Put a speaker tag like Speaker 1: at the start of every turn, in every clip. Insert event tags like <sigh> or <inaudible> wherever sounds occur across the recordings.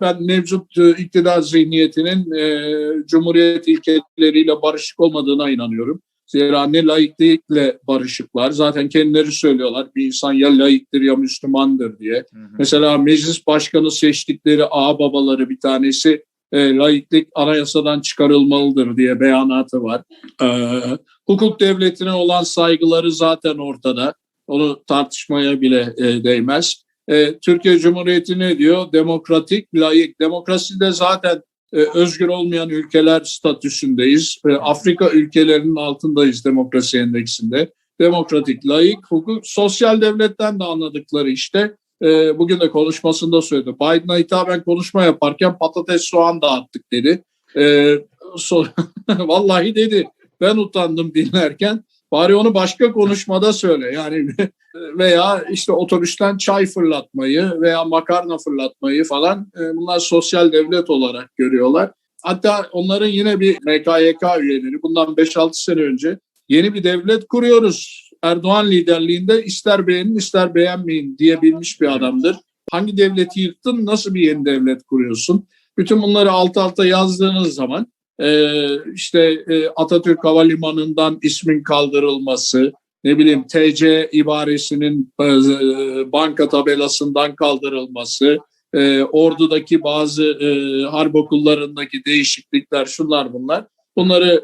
Speaker 1: ben mevcut e, iktidar zihniyetinin e, Cumhuriyet ilkeleriyle barışık olmadığına inanıyorum. Zira ne laiklikle barışıklar. Zaten kendileri söylüyorlar bir insan ya laiktir ya Müslümandır diye. Hı hı. Mesela meclis başkanı seçtikleri ağ babaları bir tanesi e, laiklik anayasadan çıkarılmalıdır diye beyanatı var. E, hukuk devletine olan saygıları zaten ortada. Onu tartışmaya bile e, değmez. E, Türkiye Cumhuriyeti ne diyor? Demokratik, layık. Demokraside zaten e, özgür olmayan ülkeler statüsündeyiz. E, Afrika ülkelerinin altındayız demokrasi endeksinde. Demokratik, layık, hukuk, sosyal devletten de anladıkları işte. E, bugün de konuşmasında söyledi. Biden'a hitaben konuşma yaparken patates soğan dağıttık dedi. E, so <laughs> Vallahi dedi. Ben utandım dinlerken. Bari onu başka konuşmada söyle. Yani <laughs> veya işte otobüsten çay fırlatmayı veya makarna fırlatmayı falan e, bunlar sosyal devlet olarak görüyorlar. Hatta onların yine bir MKYK üyeleri bundan 5-6 sene önce yeni bir devlet kuruyoruz. Erdoğan liderliğinde ister beğenin ister beğenmeyin diyebilmiş bir adamdır. Hangi devleti yıktın nasıl bir yeni devlet kuruyorsun? Bütün bunları alt alta yazdığınız zaman işte Atatürk Havalimanı'ndan ismin kaldırılması, ne bileyim TC ibaresinin e, banka tabelasından kaldırılması, e, ordudaki bazı e, harp okullarındaki değişiklikler, şunlar bunlar. Bunları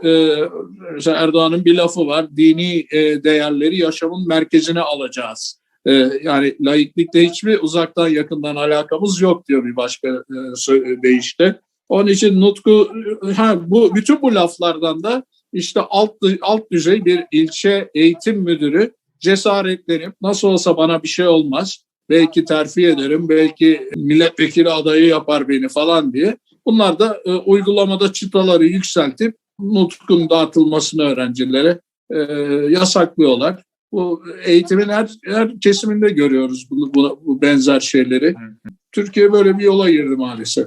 Speaker 1: mesela Erdoğan'ın bir lafı var, dini değerleri yaşamın merkezine alacağız. Yani laiklikte hiçbir uzaktan yakından alakamız yok diyor bir başka deyişle. Onun için Nutku, ha, bu bütün bu laflardan da işte alt, alt düzey bir ilçe eğitim müdürü cesaretlenip nasıl olsa bana bir şey olmaz. Belki terfi ederim, belki milletvekili adayı yapar beni falan diye. Bunlar da e, uygulamada çıtaları yükseltip nutkun dağıtılmasını öğrencilere e, yasaklıyorlar. Bu eğitimin her, her kesiminde görüyoruz bunu, bunu, bu benzer şeyleri. Türkiye böyle bir yola girdi maalesef.